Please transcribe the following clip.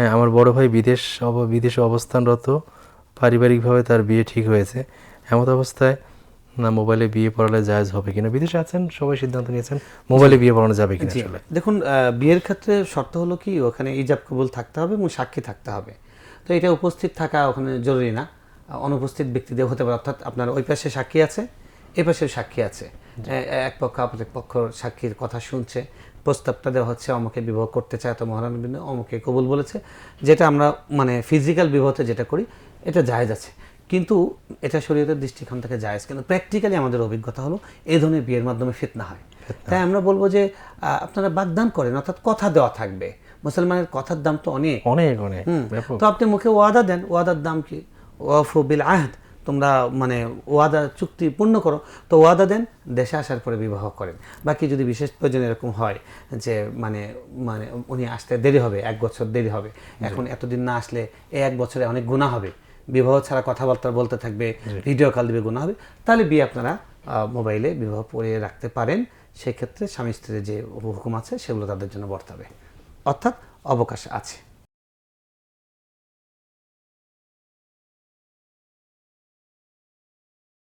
হ্যাঁ আমার বড় ভাই বিদেশ অব- বিদেশে অবস্থানরত। পারিবারিকভাবে তার বিয়ে ঠিক হয়েছে। এমত অবস্থায় না মোবাইলে বিয়ে পড়ালে জায়েজ হবে কিনা? বিদেশে আছেন সবাই সিদ্ধান্ত নিয়েছেন মোবাইলে বিয়ে পড়ানো যাবে কিনা আসলে? দেখুন বিয়ের ক্ষেত্রে শর্ত হলো কি ওখানে ইজাব কবুল থাকতে হবে এবং সাক্ষী থাকতে হবে। তো এটা উপস্থিত থাকা ওখানে জরুরি না। অনুপস্থিত ব্যক্তিদের হতে পারে অর্থাৎ আপনার ওই পাশে সাক্ষী আছে এ পাশে সাক্ষী আছে। এক পক্ষ আপনার পক্ষ সাক্ষীর কথা শুনছে। প্রস্তাবটা দেওয়া হচ্ছে অমুকে বিবাহ করতে চায় তো মহারান অমুকে কবুল বলেছে। যেটা আমরা মানে ফিজিক্যাল বিবাহতে যেটা করি এটা জায়েজ আছে। কিন্তু এটা শরীয়তের দৃষ্টিকোণ থেকে জায়েজ। কিন্তু প্র্যাকটিক্যালি আমাদের অভিজ্ঞতা হলো এই ধরনের বিয়ের মাধ্যমে ফিতনা হয়। তাই আমরা বলব যে আপনারা বাগদান করেন অর্থাৎ কথা দেওয়া থাকবে। মুসলমানের কথার দাম তো অনেক। অনেক অনেক। তো আপনি মুখে ওয়াদা দেন ওয়াদার দাম কি? ওয়াফু বিল আহদ। তোমরা মানে ওয়াদা চুক্তি পূর্ণ করো তো ওয়াদা দেন দেশে আসার পরে বিবাহ করেন। বাকি যদি বিশেষ প্রয়োজন এরকম হয় যে মানে মানে উনি আসতে দেরি হবে এক বছর দেরি হবে এখন এতদিন না আসলে এই এক বছরে অনেক গুণা হবে। বিবাহ ছাড়া কথাবার্তা বলতে থাকবে ভিডিও কল দিবে গুণা হবে। তাহলে বিয়ে আপনারা মোবাইলে বিবাহ পড়িয়ে রাখতে পারেন। সেক্ষেত্রে স্বামী স্ত্রীর যে হুকুম আছে সেগুলো তাদের জন্য বর্তাবে। অর্থাৎ অবকাশ আছে।